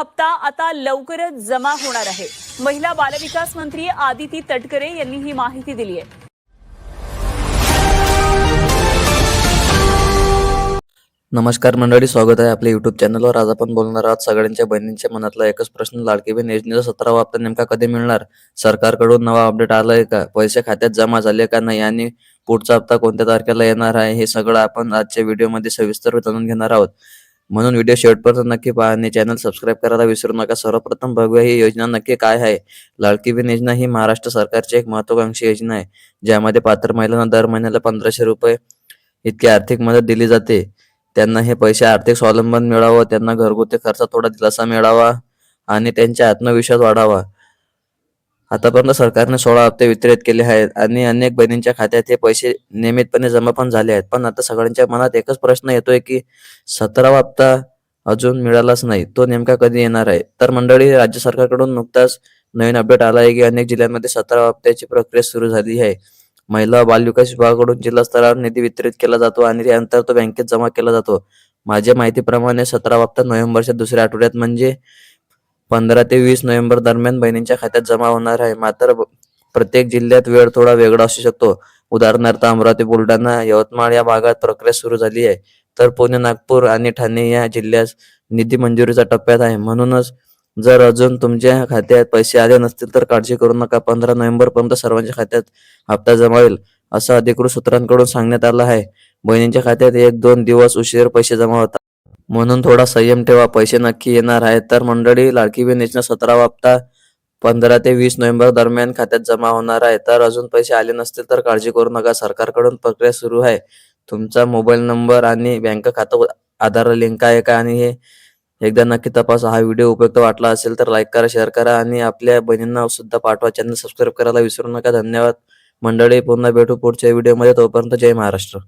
हप्ता आता लवकरच जमा होणार आहे. महिला बालविकास मंत्री आदिती तटकरे यांनी ही माहिती दिली आहे. नमस्कार मंडळी स्वागत आहे आपल्या युट्यूब चॅनलवर आज आपण बोलणार आहोत सगळ्यांच्या बहिणींच्या मनातला एकच प्रश्न. लाडकी बहीण योजनेचा सतरावा हप्ता नेमका कधी मिळणार? सरकारकडून नवा अपडेट आलाय का? पैसे खात्यात जमा झाले का नाही? आणि पुढचा हप्ता कोणत्या तारखेला येणार आहे? हे सगळं आपण आजच्या व्हिडिओमध्ये सविस्तर जाणून घेणार आहोत. म्हणून व्हिडिओ शेवटपर्यंत नक्की पहा आणि चॅनल सबस्क्राईब करायला विसरू नका. सर्वप्रथम बघूया ही योजना नक्की काय आहे. लाडकी बहीण योजना ही महाराष्ट्र सरकारची एक महत्वाकांक्षी योजना आहे. ज्यामध्ये पात्र महिलांना दर महिन्याला पंधराशे रुपये इतकी आर्थिक मदत दिली जाते. त्यांना हे पैसे आर्थिक स्वावलंबन मिळावं त्यांना घरगुती खर्चात थोडा दिलासा मिळावा आणि त्यांचा आत्मविश्वास वाढावा. आतापर्यंत सरकारने सोळा हप्ते वितरित केले आहेत आणि अनेक बहिणींच्या खात्यात हे पैसे नियमितपणे जमा पण झाले आहेत. पण आता सगळ्यांच्या मनात एकच प्रश्न येतोय की सतरावा हप्ता अजून मिळालाच नाही. तो नेमका कधी येणार आहे? तर मंडळी राज्य सरकारकडून नुकताच नवीन अपडेट आला आहे की अनेक जिल्ह्यांमध्ये सतरावा हप्त्याची प्रक्रिया सुरू झाली आहे. महिला बालविकास विभागाकडून जिल्हा स्तरावर निधी वितरित केला जातो आणि त्यानंतर तो बँकेत जमा केला जातो. माझ्या माहितीप्रमाणे सतरा हप्ता नोव्हेंबरच्या दुसऱ्या आठवड्यात म्हणजे पंधरा ते वीस नोव्हेंबर दरम्यान बहिणींच्या खात्यात जमा होणार आहे. मात्र प्रत्येक जिल्ह्यात वेळ थोडा वेगळा असू शकतो. उदाहरणार्थ अमरावती बुलढाणा यवतमाळ या भागात प्रक्रिया सुरू झाली आहे. तर पुणे नागपूर आणि ठाणे या जिल्ह्यात निधी मंजुरीच्या टप्प्यात आहे. म्हणूनच जर अजून तुमच्या खात्यात पैसे आले नसतील तर काळजी करू नका. पंधरा नोव्हेंबर पर्यंत सर्वांच्या खात्यात हप्ता जमा होईल असं अधिकृत सूत्रांकडून सांगण्यात आलं आहे. बहिणींच्या खात्यात एक दोन दिवस उशीर पैसे जमा होतात. म्हणून थोडा संयम ठेवा पैसे नक्की येणार आहेत. तर मंडळी लाडकी बहीण योजना सतरावा हप्ता पंधरा ते वीस नोव्हेंबर दरम्यान खात्यात जमा होणार आहे. तर अजून पैसे आले नसतील तर काळजी करू नका. सरकारकडून प्रक्रिया सुरू आहे. तुमचा मोबाईल नंबर आणि बँक खातं आधार लिंक आहे का? आणि हे एकदा नक्की तपासा. हा व्हिडिओ उपयुक्त वाटला असेल तर लाईक करा शेअर करा आणि आपल्या बहिणींना सुद्धा पाठवा. चॅनल सबस्क्राईब करायला विसरू नका. धन्यवाद. मंडळी पुन्हा भेटू पुढच्या व्हिडिओमध्ये. तोपर्यंत जय महाराष्ट्र.